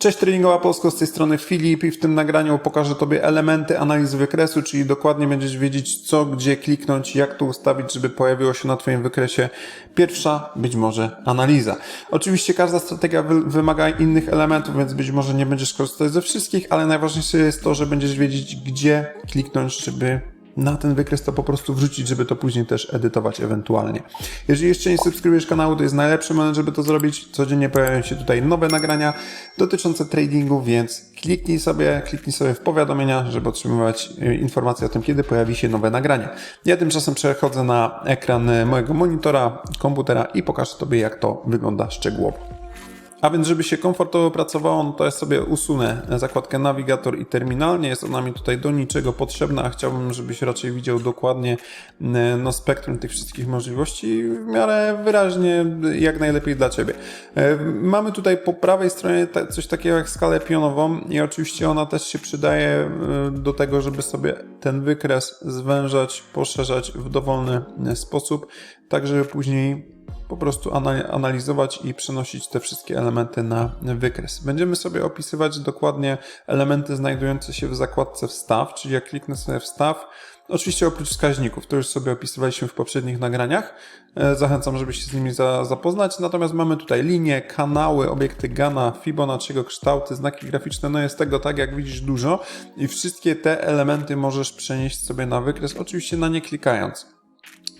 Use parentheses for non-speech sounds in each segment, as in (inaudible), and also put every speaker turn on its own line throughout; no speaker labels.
Cześć Treningowa Polsko, z tej strony Filip i w tym nagraniu pokażę Tobie elementy analizy wykresu, czyli dokładnie będziesz wiedzieć co, gdzie kliknąć, jak to ustawić, żeby pojawiło się na Twoim wykresie pierwsza, być może analiza. Oczywiście każda strategia wy wymaga innych elementów, więc być może nie będziesz korzystać ze wszystkich, ale najważniejsze jest to, że będziesz wiedzieć gdzie kliknąć, żeby na ten wykres to po prostu wrzucić, żeby to później też edytować ewentualnie. Jeżeli jeszcze nie subskrybujesz kanału, to jest najlepszy moment, żeby to zrobić. Codziennie pojawiają się tutaj nowe nagrania dotyczące tradingu, więc kliknij sobie, kliknij sobie w powiadomienia, żeby otrzymywać y, informacje o tym, kiedy pojawi się nowe nagranie. Ja tymczasem przechodzę na ekran mojego monitora, komputera i pokażę Tobie, jak to wygląda szczegółowo. A więc, żeby się komfortowo pracowało, no to ja sobie usunę zakładkę nawigator i terminal. Nie jest ona mi tutaj do niczego potrzebna, a chciałbym, żebyś raczej widział dokładnie no, spektrum tych wszystkich możliwości w miarę wyraźnie, jak najlepiej dla Ciebie. E, Mamy tutaj po prawej stronie coś takiego jak skalę pionową i oczywiście ona też się przydaje e, do tego, żeby sobie ten wykres zwężać, poszerzać w dowolny e, sposób, tak żeby później po prostu ana- analizować i przenosić te wszystkie elementy na wykres. Będziemy sobie opisywać dokładnie elementy znajdujące się w zakładce wstaw, czyli jak kliknę sobie wstaw, oczywiście oprócz wskaźników, to już sobie opisywaliśmy w poprzednich nagraniach, E, zachęcam, żeby się z nimi za, zapoznać, natomiast mamy tutaj linie, kanały, obiekty Gana, Fibonacciego, kształty, znaki graficzne, no jest tego tak jak widzisz dużo i wszystkie te elementy możesz przenieść sobie na wykres, oczywiście na nie klikając.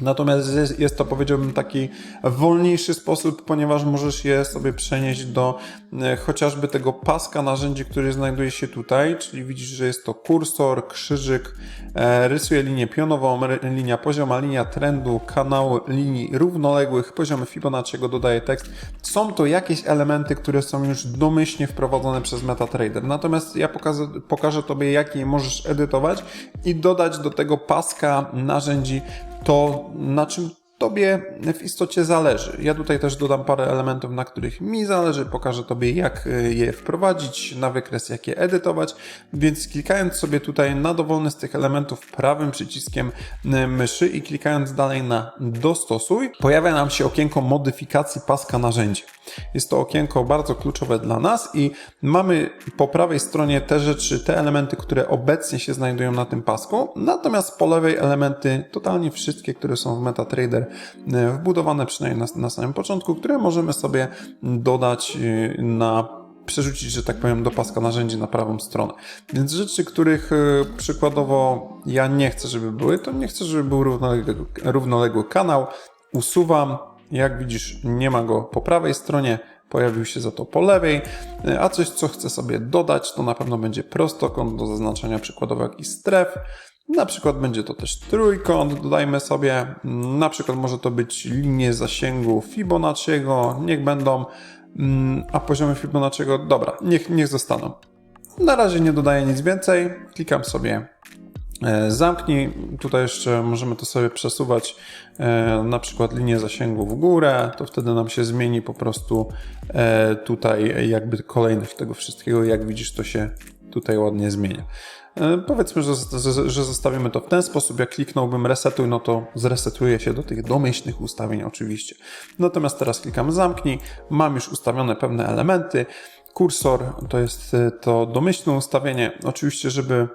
Natomiast jest- jest to, powiedziałbym, taki wolniejszy sposób, ponieważ możesz je sobie przenieść do e, chociażby tego paska narzędzi, który znajduje się tutaj, czyli widzisz, że jest to kursor, krzyżyk, e, rysuje linię pionową, linia pozioma, linia trendu, kanał linii równoległych, poziomy Fibonacciego, dodaje tekst. Są to jakieś elementy, które są już domyślnie wprowadzone przez MetaTrader. Natomiast ja pokażę, pokażę Tobie, jak je możesz edytować i dodać do tego paska narzędzi to, na czym Tobie w istocie zależy. Ja tutaj też dodam parę elementów, na których mi zależy, pokażę Tobie, jak y, je wprowadzić na wykres, jak je edytować, więc klikając sobie tutaj na dowolny z tych elementów prawym przyciskiem myszy i klikając dalej na dostosuj, pojawia nam się okienko modyfikacji paska narzędzi. Jest to okienko bardzo kluczowe dla nas i mamy po prawej stronie te rzeczy, te elementy, które obecnie się znajdują na tym pasku, natomiast po lewej elementy, totalnie wszystkie, które są w MetaTrader e, wbudowane przynajmniej na, na samym początku, które możemy sobie dodać e, na przerzucić, że tak powiem, do paska narzędzi na prawą stronę. Więc rzeczy, których e, przykładowo ja nie chcę, żeby były, to nie chcę, żeby był równoległy, równoległy kanał. Usuwam, jak widzisz, nie ma go po prawej stronie, pojawił się za to po lewej, a coś, co chcę sobie dodać, to na pewno będzie prostokąt do zaznaczenia przykładowo jakichś stref. Na przykład będzie to też trójkąt, dodajmy sobie, na przykład może to być linie zasięgu Fibonacciego, niech będą, mm, a poziomy Fibonacciego, dobra, niech, niech zostaną. Na razie nie dodaję nic więcej, klikam sobie E, Zamknij. Tutaj jeszcze możemy to sobie przesuwać e, na przykład linię zasięgu w górę, to wtedy nam się zmieni po prostu e, tutaj jakby kolejność tego wszystkiego. Jak widzisz, to się tutaj ładnie zmienia. E, Powiedzmy, że, że, że zostawimy to w ten sposób. Jak kliknąłbym resetuj, no to zresetuje się do tych domyślnych ustawień oczywiście. Natomiast teraz klikam zamknij. Mam już ustawione pewne elementy. Kursor to jest e, to domyślne ustawienie. Oczywiście, żeby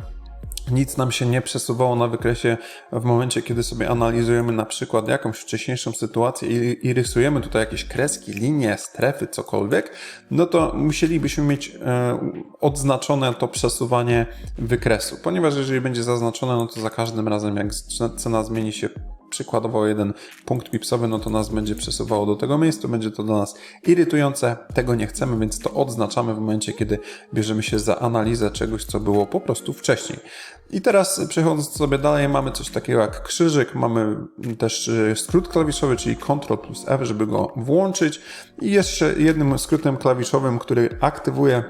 nic nam się nie przesuwało na wykresie w momencie, kiedy sobie analizujemy na przykład jakąś wcześniejszą sytuację i, i rysujemy tutaj jakieś kreski, linie, strefy, cokolwiek, no to musielibyśmy mieć e, odznaczone to przesuwanie wykresu, ponieważ jeżeli będzie zaznaczone, no to za każdym razem jak cena zmieni się przykładowo jeden punkt pipsowy, no to nas będzie przesuwało do tego miejsca, będzie to dla nas irytujące, tego nie chcemy, więc to odznaczamy w momencie, kiedy bierzemy się za analizę czegoś, co było po prostu wcześniej. I teraz przechodząc sobie dalej, mamy coś takiego jak krzyżyk, mamy też y, skrót klawiszowy, czyli Ctrl plus F, żeby go włączyć i jeszcze jednym skrótem klawiszowym, który aktywuje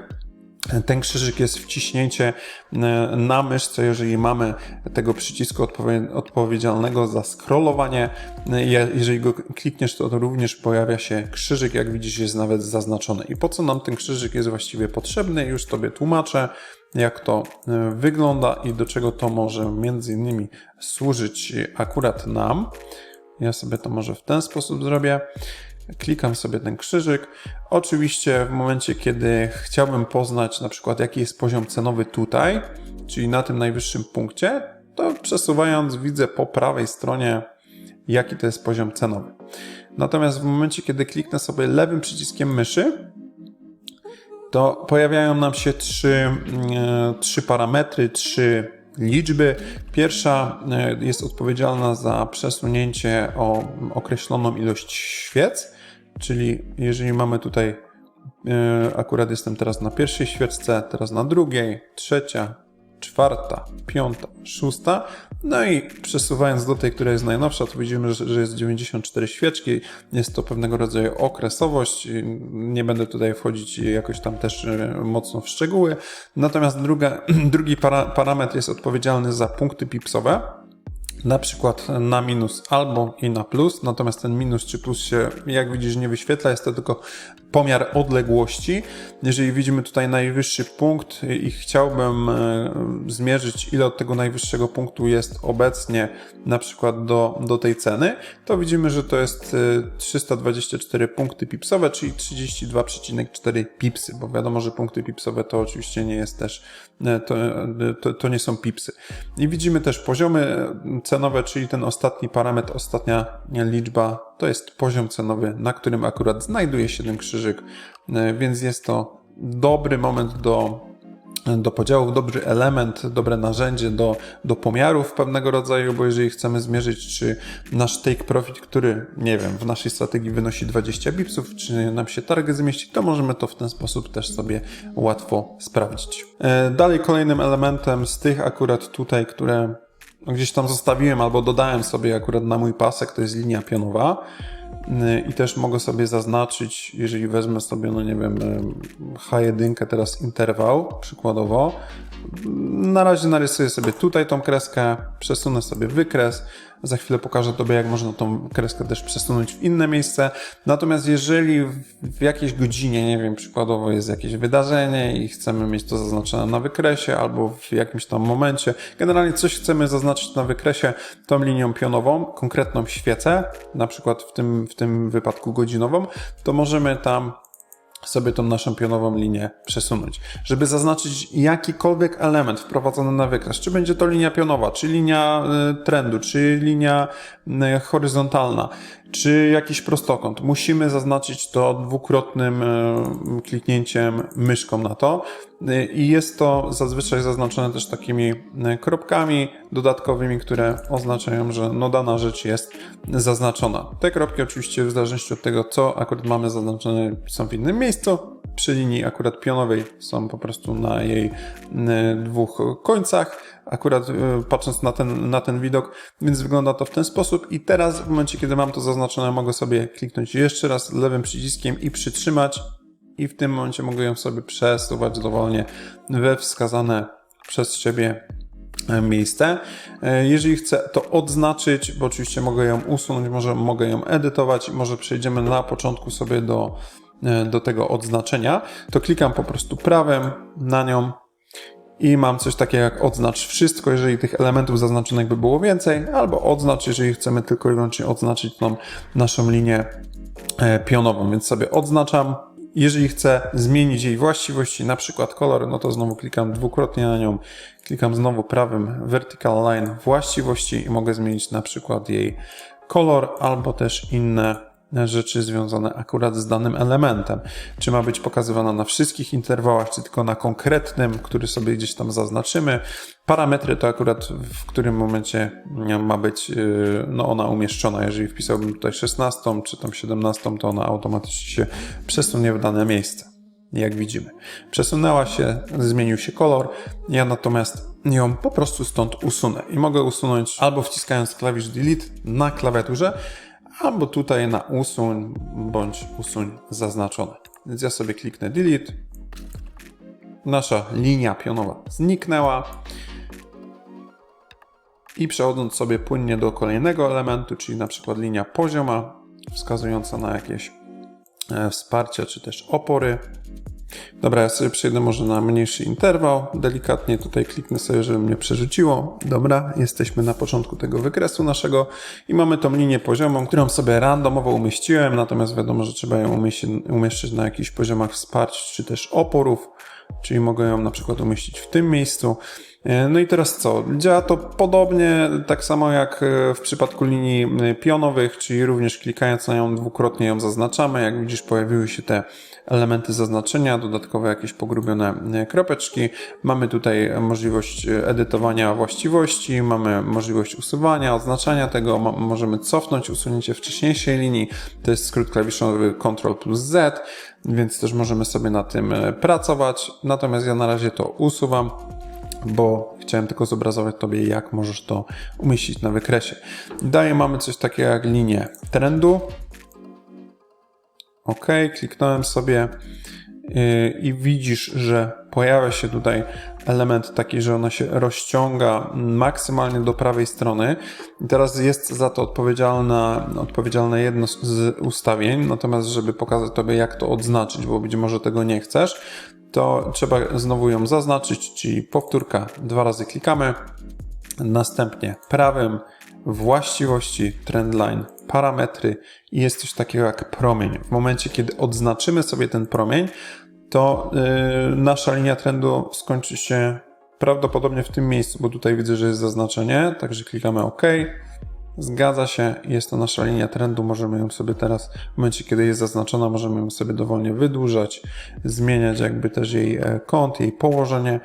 ten krzyżyk jest wciśnięcie e, na myszce, jeżeli mamy tego przycisku odpowie- odpowiedzialnego za scrollowanie. E, je- Jeżeli go klikniesz, to również pojawia się krzyżyk, jak widzisz, jest nawet zaznaczony. I po co nam ten krzyżyk jest właściwie potrzebny? Już Tobie tłumaczę, jak to e, wygląda i do czego to może między innymi służyć akurat nam. Ja sobie to może w ten sposób zrobię. Klikam sobie ten krzyżyk. Oczywiście w momencie, kiedy chciałbym poznać na przykład jaki jest poziom cenowy tutaj, czyli na tym najwyższym punkcie, to przesuwając widzę po prawej stronie jaki to jest poziom cenowy. Natomiast w momencie, kiedy kliknę sobie lewym przyciskiem myszy, to pojawiają nam się trzy, e, trzy parametry, trzy liczby. Pierwsza e, jest odpowiedzialna za przesunięcie o określoną ilość świec, czyli jeżeli mamy tutaj, e, akurat jestem teraz na pierwszej świeczce, teraz na drugiej, trzecia, czwarta, piąta, szósta. No i przesuwając do tej, która jest najnowsza, to widzimy, że, jest 94 świeczki. Jest to pewnego rodzaju okresowość. Nie będę tutaj wchodzić jakoś tam też e, mocno w szczegóły. Natomiast druga, (clears throat) drugi para, parametr jest odpowiedzialny za punkty pipsowe na przykład na minus albo i na plus, natomiast ten minus czy plus się, jak widzisz, nie wyświetla, jest to tylko pomiar odległości. Jeżeli widzimy tutaj najwyższy punkt i chciałbym e, zmierzyć, ile od tego najwyższego punktu jest obecnie na przykład do, do tej ceny, to widzimy, że to jest 324 punkty pipsowe, czyli 32,4 pipsy, bo wiadomo, że punkty pipsowe to oczywiście nie jest też, e, to, to, to nie są pipsy. I widzimy też poziomy cenowe, czyli ten ostatni parametr, ostatnia liczba, to jest poziom cenowy, na którym akurat znajduje się ten krzyżyk, e, więc jest to dobry moment do do podziałów, dobry element, dobre narzędzie do, do pomiarów pewnego rodzaju, bo jeżeli chcemy zmierzyć, czy nasz take profit, który, nie wiem, w naszej strategii wynosi 20 bipsów, czy nam się target zmieści, to możemy to w ten sposób też sobie łatwo sprawdzić. E, dalej kolejnym elementem z tych akurat tutaj, które gdzieś tam zostawiłem albo dodałem sobie akurat na mój pasek, to jest linia pionowa. I też mogę sobie zaznaczyć, jeżeli wezmę sobie, no nie wiem, H1, teraz interwał przykładowo. Na razie narysuję sobie tutaj tą kreskę, przesunę sobie wykres, za chwilę pokażę Tobie, jak można tą kreskę też przesunąć w inne miejsce. Natomiast jeżeli w jakiejś godzinie, nie wiem, przykładowo jest jakieś wydarzenie i chcemy mieć to zaznaczone na wykresie albo w jakimś tam momencie, generalnie coś chcemy zaznaczyć na wykresie tą linią pionową, konkretną świecę, na przykład w tym, w tym wypadku godzinową, to możemy tam sobie tą naszą pionową linię przesunąć. Żeby zaznaczyć jakikolwiek element wprowadzony na wykres, czy będzie to linia pionowa, czy linia y, trendu, czy linia y, horyzontalna, czy jakiś prostokąt. Musimy zaznaczyć to dwukrotnym y, kliknięciem myszką na to i jest to zazwyczaj zaznaczone też takimi kropkami dodatkowymi, które oznaczają, że no dana rzecz jest zaznaczona. Te kropki oczywiście w zależności od tego, co akurat mamy zaznaczone są w innym miejscu. Przy linii akurat pionowej są po prostu na jej dwóch końcach akurat patrząc na ten, na ten widok, więc wygląda to w ten sposób i teraz w momencie, kiedy mam to zaznaczone, mogę sobie kliknąć jeszcze raz lewym przyciskiem i przytrzymać i w tym momencie mogę ją sobie przesuwać dowolnie we wskazane przez Ciebie miejsce. Jeżeli chcę to odznaczyć, bo oczywiście mogę ją usunąć, może mogę ją edytować, może przejdziemy na początku sobie do, do tego odznaczenia, to klikam po prostu prawem na nią i mam coś takiego jak odznacz wszystko, jeżeli tych elementów zaznaczonych by było więcej, albo odznacz, jeżeli chcemy tylko i wyłącznie odznaczyć tą naszą linię pionową, więc sobie odznaczam, jeżeli chcę zmienić jej właściwości, na przykład kolor, no to znowu klikam dwukrotnie na nią, klikam znowu prawym vertical line właściwości i mogę zmienić na przykład jej kolor albo też inne rzeczy związane akurat z danym elementem. Czy ma być pokazywana na wszystkich interwałach, czy tylko na konkretnym, który sobie gdzieś tam zaznaczymy. Parametry to akurat w którym momencie ma być yy, no ona umieszczona. Jeżeli wpisałbym tutaj 16 czy tam 17, to ona automatycznie się przesunie w dane miejsce. Jak widzimy. Przesunęła się, zmienił się kolor. Ja natomiast ją po prostu stąd usunę. I mogę usunąć albo wciskając klawisz Delete na klawiaturze, albo tutaj na usuń bądź usuń zaznaczone. Więc ja sobie kliknę delete. Nasza linia pionowa zniknęła. I przechodząc sobie płynnie do kolejnego elementu, czyli na przykład linia pozioma, wskazująca na jakieś e, wsparcie czy też opory, Dobra, ja sobie przejdę może na mniejszy interwał. Delikatnie tutaj kliknę sobie, żeby mnie przerzuciło. Dobra, jesteśmy na początku tego wykresu naszego i mamy tą linię poziomą, którą sobie randomowo umieściłem, natomiast wiadomo, że trzeba ją umieszczyć na jakichś poziomach wsparć czy też oporów, czyli mogę ją na przykład umieścić w tym miejscu. E, No i teraz co? Działa to podobnie, tak samo jak e, w przypadku linii e, pionowych, czyli również klikając na nią dwukrotnie ją zaznaczamy. Jak widzisz, pojawiły się te elementy zaznaczenia, dodatkowe jakieś pogrubione kropeczki. Mamy tutaj możliwość edytowania właściwości, mamy możliwość usuwania, oznaczania tego, mo- możemy cofnąć usunięcie wcześniejszej linii. To jest skrót klawiszowy Ctrl plus Z, więc też możemy sobie na tym pracować. Natomiast ja na razie to usuwam bo chciałem tylko zobrazować Tobie, jak możesz to umieścić na wykresie. Dalej mamy coś takiego jak linię trendu. OK, kliknąłem sobie yy, i widzisz, że pojawia się tutaj element taki, że ona się rozciąga maksymalnie do prawej strony. Teraz jest za to odpowiedzialna, jedno z ustawień, natomiast żeby pokazać Tobie, jak to odznaczyć, bo być może tego nie chcesz, to trzeba znowu ją zaznaczyć, czyli powtórka, dwa razy klikamy, następnie prawym właściwości trendline, parametry i jest coś takiego jak promień. W momencie, kiedy odznaczymy sobie ten promień, to yy, nasza linia trendu skończy się prawdopodobnie w tym miejscu, bo tutaj widzę, że jest zaznaczenie, także klikamy OK. Zgadza się, jest to nasza linia trendu. Możemy ją sobie teraz, w momencie kiedy jest zaznaczona, możemy ją sobie dowolnie wydłużać, zmieniać jakby też jej e, kąt, jej położenie,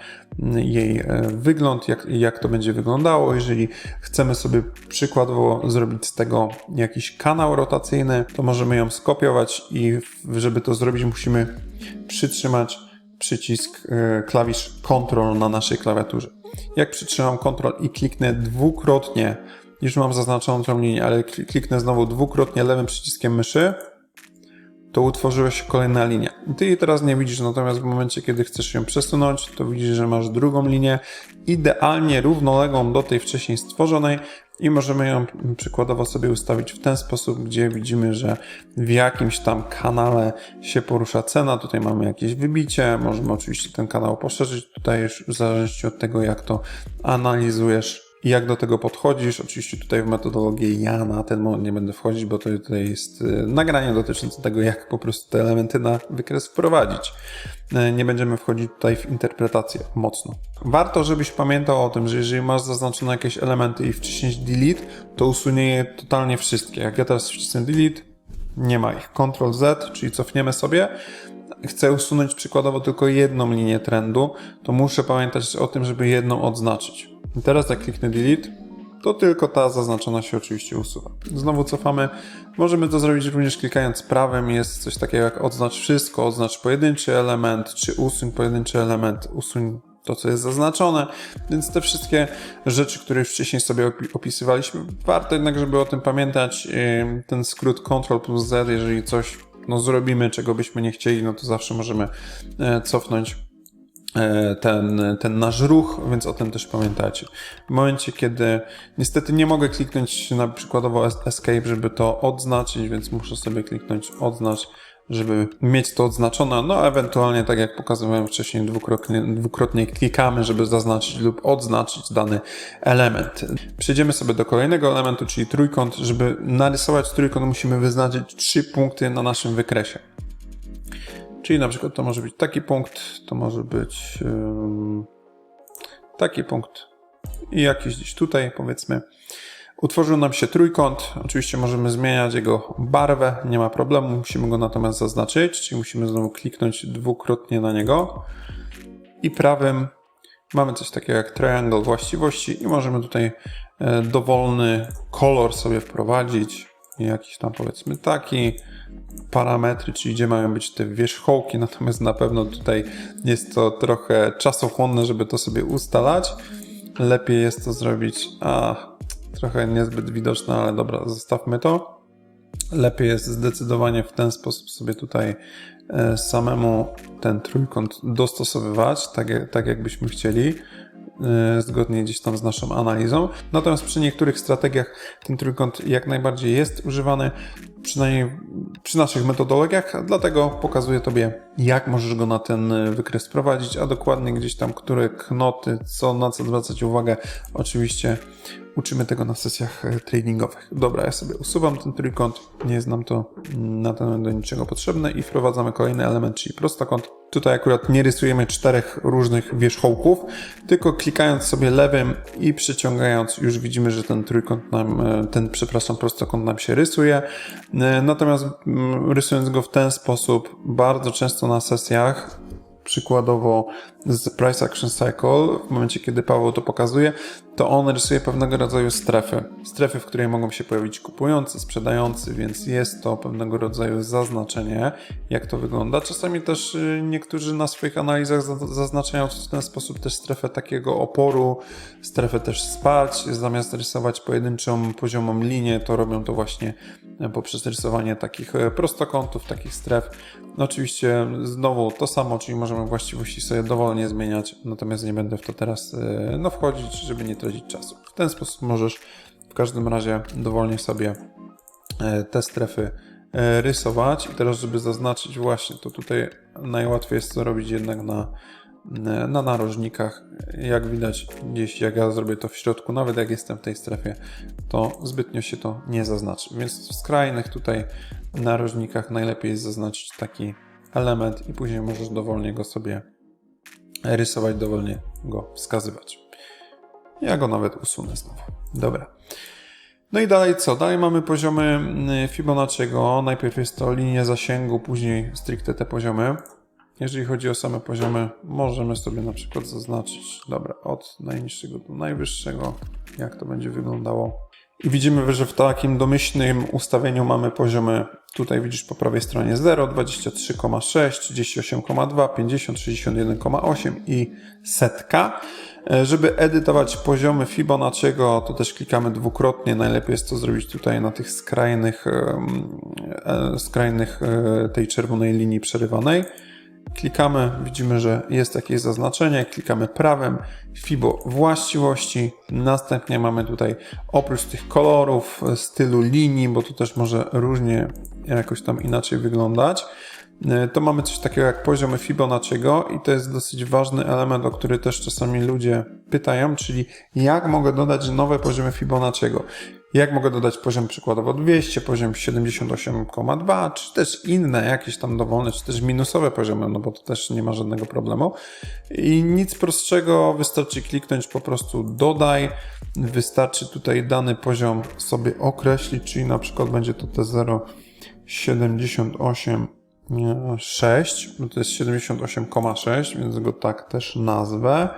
jej e, wygląd, jak, jak to będzie wyglądało. Jeżeli chcemy sobie przykładowo zrobić z tego jakiś kanał rotacyjny, to możemy ją skopiować i żeby to zrobić, musimy przytrzymać przycisk e, klawisz Ctrl na naszej klawiaturze. Jak przytrzymam Ctrl i kliknę dwukrotnie, już mam zaznaczoną tą linię, ale kli- kliknę znowu dwukrotnie lewym przyciskiem myszy, to utworzyła się kolejna linia. Ty jej teraz nie widzisz, natomiast w momencie, kiedy chcesz ją przesunąć, to widzisz, że masz drugą linię idealnie równoległą do tej wcześniej stworzonej i możemy ją przykładowo sobie ustawić w ten sposób, gdzie widzimy, że w jakimś tam kanale się porusza cena. Tutaj mamy jakieś wybicie, możemy oczywiście ten kanał poszerzyć. Tutaj już w zależności od tego, jak to analizujesz jak do tego podchodzisz. Oczywiście tutaj w metodologię ja na ten moment nie będę wchodzić, bo to tutaj jest y, nagranie dotyczące tego, jak po prostu te elementy na wykres wprowadzić. Y, Nie będziemy wchodzić tutaj w interpretację mocno. Warto, żebyś pamiętał o tym, że jeżeli masz zaznaczone jakieś elementy i wciśniesz delete, to usunie je totalnie wszystkie. Jak ja teraz wcisnę delete, nie ma ich. Ctrl Z, czyli cofniemy sobie. Chcę usunąć przykładowo tylko jedną linię trendu, to muszę pamiętać o tym, żeby jedną odznaczyć. I teraz jak kliknę delete, to tylko ta zaznaczona się oczywiście usuwa. Znowu cofamy. Możemy to zrobić również klikając prawym. Jest coś takiego jak odznacz wszystko, odznacz pojedynczy element, czy usuń pojedynczy element, usuń to, co jest zaznaczone. Więc te wszystkie rzeczy, które już wcześniej sobie opi- opisywaliśmy, warto jednak, żeby o tym pamiętać. Ten skrót Ctrl plus Z, jeżeli coś no, zrobimy, czego byśmy nie chcieli, no to zawsze możemy e, cofnąć ten, ten nasz ruch, więc o tym też pamiętajcie. W momencie, kiedy niestety nie mogę kliknąć na przykładowo es- Escape, żeby to odznaczyć, więc muszę sobie kliknąć odznacz, żeby mieć to odznaczone, no ewentualnie tak jak pokazywałem wcześniej, dwukrotnie, dwukrotnie klikamy, żeby zaznaczyć lub odznaczyć dany element. Przejdziemy sobie do kolejnego elementu, czyli trójkąt. Żeby narysować trójkąt musimy wyznaczyć trzy punkty na naszym wykresie. Czyli na przykład to może być taki punkt, to może być taki punkt i jakiś gdzieś tutaj powiedzmy. Utworzył nam się trójkąt. Oczywiście możemy zmieniać jego barwę, nie ma problemu. Musimy go natomiast zaznaczyć, czyli musimy znowu kliknąć dwukrotnie na niego. I prawym mamy coś takiego jak triangle właściwości i możemy tutaj e, dowolny kolor sobie wprowadzić. Jakiś tam powiedzmy taki parametry, czyli gdzie mają być te wierzchołki, natomiast na pewno tutaj jest to trochę czasochłonne, żeby to sobie ustalać. Lepiej jest to zrobić, a trochę niezbyt widoczne, ale dobra, zostawmy to. Lepiej jest zdecydowanie w ten sposób sobie tutaj e, samemu ten trójkąt dostosowywać, tak, jak- tak jakbyśmy chcieli e, zgodnie gdzieś tam z naszą analizą. Natomiast przy niektórych strategiach ten trójkąt jak najbardziej jest używany. Przynajmniej przy naszych metodologiach, dlatego pokazuję Tobie, jak możesz go na ten y, wykres prowadzić, a dokładnie gdzieś tam, które knoty, co, na co zwracać uwagę. Oczywiście uczymy tego na sesjach e, treningowych. Dobra, ja sobie usuwam ten trójkąt, nie jest nam to mm, na ten moment do niczego potrzebne i wprowadzamy kolejny element, czyli prostokąt. Tutaj akurat nie rysujemy czterech różnych wierzchołków, tylko klikając sobie lewym i przyciągając już widzimy, że ten trójkąt nam, e, ten przepraszam, prostokąt nam się rysuje. E, Natomiast mm, rysując go w ten sposób, bardzo często na sesjach przykładowo z Price Action Cycle, w momencie kiedy Paweł to pokazuje, to on rysuje pewnego rodzaju strefy. Strefy, w której mogą się pojawić kupujący, sprzedający, więc jest to pewnego rodzaju zaznaczenie, jak to wygląda. Czasami też y, niektórzy na swoich analizach za- zaznaczają w ten sposób też strefę takiego oporu, strefę też wsparć. Zamiast rysować pojedynczą poziomą linię, to robią to właśnie e, poprzez rysowanie takich e, prostokątów, takich stref. No oczywiście znowu to samo, czyli możemy właściwości sobie dowolnie zmieniać, natomiast nie będę w to teraz e, no, wchodzić, żeby nie tracić czasu. W ten sposób możesz w każdym razie dowolnie sobie e, te strefy e, rysować. I teraz, żeby zaznaczyć właśnie, to tutaj najłatwiej jest to robić jednak na, na narożnikach. Jak widać gdzieś, jak ja zrobię to w środku, nawet jak jestem w tej strefie, to zbytnio się to nie zaznaczy. Więc w skrajnych tutaj narożnikach najlepiej jest zaznaczyć taki element i później możesz dowolnie go sobie rysować, dowolnie go wskazywać. Ja go nawet usunę znowu. Dobra. No i dalej co? Dalej mamy poziomy mm, Fibonacciego. Najpierw jest to linia zasięgu, później stricte te poziomy. Jeżeli chodzi o same poziomy, możemy sobie na przykład zaznaczyć, dobra, od najniższego do najwyższego, jak to będzie wyglądało. I widzimy, że w takim domyślnym ustawieniu mamy poziomy, tutaj widzisz po prawej stronie 0, 23,6, 38,2, 50, 61,8 i setka. E, Żeby edytować poziomy Fibonacciego, to też klikamy dwukrotnie. Najlepiej jest to zrobić tutaj na tych skrajnych, e, skrajnych e, tej czerwonej linii przerywanej. Klikamy, widzimy, że jest jakieś zaznaczenie, klikamy prawem, FIBO właściwości, następnie mamy tutaj oprócz tych kolorów, stylu linii, bo to też może różnie jakoś tam inaczej wyglądać, e, to mamy coś takiego jak poziomy Fibonacciego i to jest dosyć ważny element, o który też czasami ludzie pytają, czyli jak mogę dodać nowe poziomy Fibonacciego. Jak mogę dodać poziom przykładowo 200, poziom 78,2, czy też inne jakieś tam dowolne, czy też minusowe poziomy, no bo to też nie ma żadnego problemu. I nic prostszego, wystarczy kliknąć po prostu dodaj, wystarczy tutaj dany poziom sobie określić, czyli na przykład będzie to te 0,78 6, bo to jest 78,6, więc go tak też nazwę.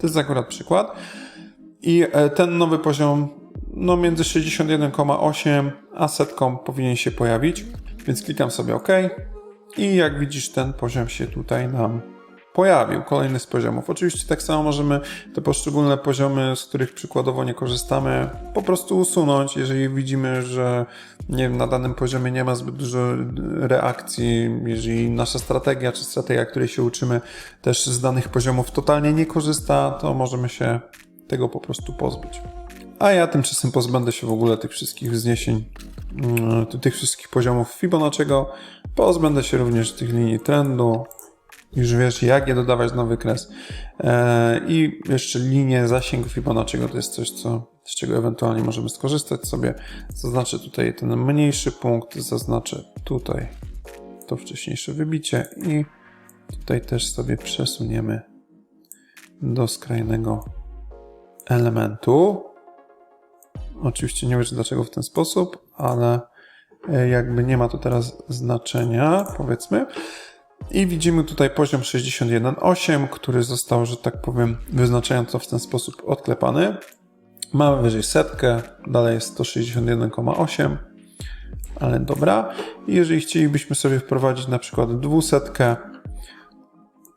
To jest akurat przykład. I e, ten nowy poziom, no między 61,8 a setką powinien się pojawić, więc klikam sobie OK. I jak widzisz, ten poziom się tutaj nam pojawił. Kolejny z poziomów. Oczywiście tak samo możemy te poszczególne poziomy, z których przykładowo nie korzystamy, po prostu usunąć, jeżeli widzimy, że nie wiem, na danym poziomie nie ma zbyt dużo reakcji, jeżeli nasza strategia czy strategia, której się uczymy, też z danych poziomów totalnie nie korzysta, to możemy się tego po prostu pozbyć. A ja tymczasem pozbędę się w ogóle tych wszystkich wzniesień, mm, tych wszystkich poziomów Fibonacciego. Pozbędę się również tych linii trendu. Już wiesz, jak je dodawać na wykres. Eee, I jeszcze linię zasięgu Fibonacciego to jest coś, co, z czego ewentualnie możemy skorzystać sobie. Zaznaczę tutaj ten mniejszy punkt, zaznaczę tutaj to wcześniejsze wybicie i tutaj też sobie przesuniemy do skrajnego elementu. Oczywiście nie wiem dlaczego w ten sposób, ale e, jakby nie ma to teraz znaczenia, powiedzmy. I widzimy tutaj poziom 61.8, który został, że tak powiem, wyznaczająco w ten sposób odklepany. Mamy wyżej setkę, dalej jest 161,8, ale dobra. I jeżeli chcielibyśmy sobie wprowadzić na przykład dwusetkę,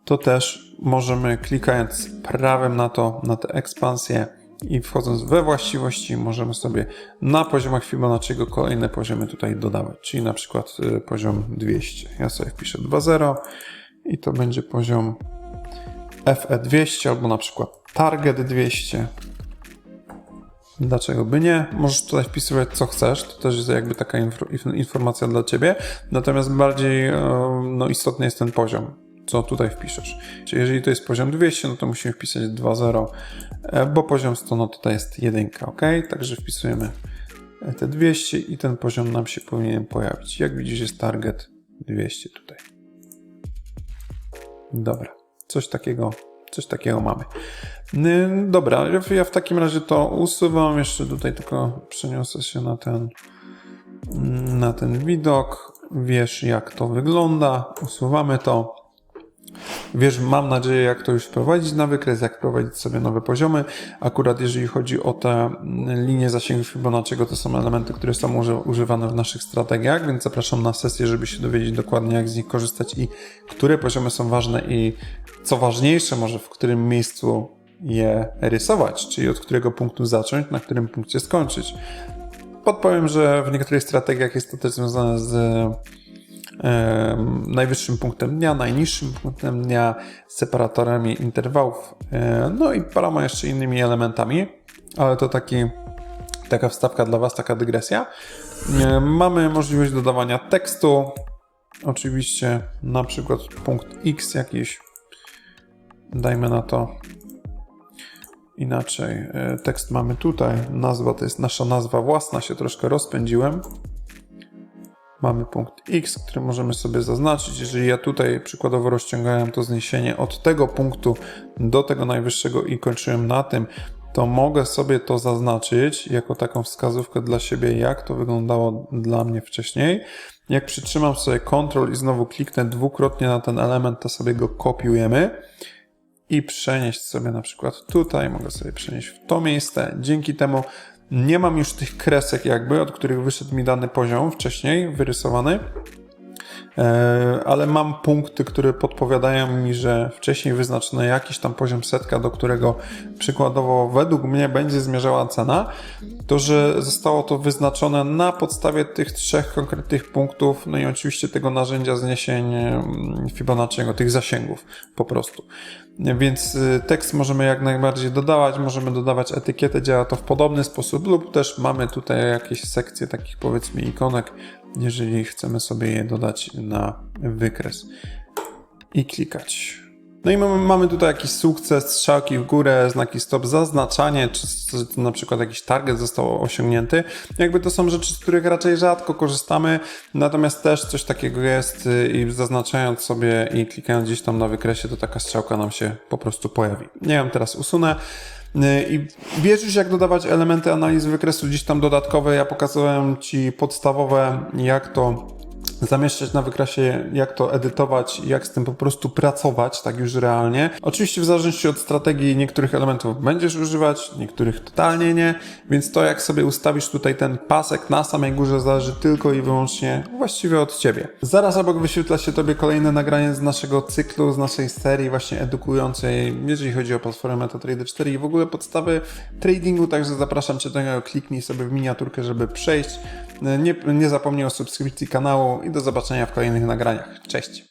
to też możemy klikając prawem na to, na tę ekspansję i wchodząc we właściwości możemy sobie na poziomach Fibonacciego kolejne poziomy tutaj dodawać, czyli na przykład y, poziom 200. Ja sobie wpiszę 2.0 i to będzie poziom FE200 albo na przykład Target 200. Dlaczego by nie? Możesz tutaj wpisywać co chcesz, to też jest jakby taka info- inf- informacja dla ciebie. Natomiast bardziej e, no, istotny jest ten poziom, co tutaj wpiszesz. Czyli jeżeli to jest poziom 200, no to musimy wpisać 2.0, e, bo poziom 100 no tutaj jest 1, ok? Także wpisujemy te 200 i ten poziom nam się powinien pojawić. Jak widzisz jest target 200 tutaj. Dobra, coś takiego, coś takiego mamy. Dobra, ja w takim razie to usuwam. Jeszcze tutaj tylko przeniosę się na ten, na ten widok. Wiesz, jak to wygląda. Usuwamy to. Wiesz, mam nadzieję, jak to już wprowadzić na wykres, jak wprowadzić sobie nowe poziomy. Akurat jeżeli chodzi o te mm, linie zasięgu Fibonacciego, to są elementy, które są uży używane w naszych strategiach, więc zapraszam na sesję, żeby się dowiedzieć dokładnie, jak z nich korzystać i które poziomy są ważne i co ważniejsze, może w którym miejscu je rysować, czyli od którego punktu zacząć, na którym punkcie skończyć. Podpowiem, że w niektórych strategiach jest to też związane z najwyższym punktem dnia, najniższym punktem dnia, separatorami interwałów, no i paroma jeszcze innymi elementami, ale to taki, taka wstawka dla Was, taka dygresja. Mamy możliwość dodawania tekstu, oczywiście na przykład punkt X jakiś, dajmy na to inaczej. E, Tekst mamy tutaj, nazwa to jest nasza nazwa własna, się troszkę rozpędziłem. Mamy punkt X, który możemy sobie zaznaczyć. Jeżeli ja tutaj przykładowo rozciągałem to zniesienie od tego punktu do tego najwyższego i kończyłem na tym, to mogę sobie to zaznaczyć jako taką wskazówkę dla siebie, jak to wyglądało dla mnie wcześniej. Jak przytrzymam sobie Ctrl i znowu kliknę dwukrotnie na ten element, to sobie go kopiujemy i przenieść sobie na przykład tutaj, mogę sobie przenieść w to miejsce. Dzięki temu nie mam już tych kresek jakby, od których wyszedł mi dany poziom wcześniej wyrysowany, ale mam punkty, które podpowiadają mi, że wcześniej wyznaczony jakiś tam poziom setka, do którego przykładowo według mnie będzie zmierzała cena, to że zostało to wyznaczone na podstawie tych trzech konkretnych punktów, no i oczywiście tego narzędzia zniesień mm, Fibonacciego, tych zasięgów po prostu. Więc y, tekst możemy jak najbardziej dodawać, możemy dodawać etykietę, działa to w podobny sposób, lub też mamy tutaj jakieś sekcje takich powiedzmy ikonek, jeżeli chcemy sobie je dodać na wykres i klikać. No i mamy, tutaj jakiś sukces, strzałki w górę, znaki stop, zaznaczanie, czy, czy na przykład jakiś target został osiągnięty. Jakby to są rzeczy, z których raczej rzadko korzystamy, natomiast też coś takiego jest y, i zaznaczając sobie i klikając gdzieś tam na wykresie, to taka strzałka nam się po prostu pojawi. Nie wiem, teraz usunę. Y, I wiesz już jak dodawać elementy analizy wykresu gdzieś tam dodatkowe. Ja pokazałem Ci podstawowe, jak to zamieszczać na wykresie, jak to edytować, jak z tym po prostu pracować, tak już realnie. Oczywiście w zależności od strategii niektórych elementów będziesz używać, niektórych totalnie nie, więc to jak sobie ustawisz tutaj ten pasek na samej górze zależy tylko i wyłącznie właściwie od Ciebie. Zaraz obok wyświetla się Tobie kolejne nagranie z naszego cyklu, z naszej serii właśnie edukującej, jeżeli chodzi o platformę MetaTrader 4 i w ogóle podstawy tradingu, także zapraszam Cię do niego, kliknij sobie w miniaturkę, żeby przejść. Nie, nie zapomnij o subskrypcji kanału i do zobaczenia w kolejnych nagraniach. Cześć!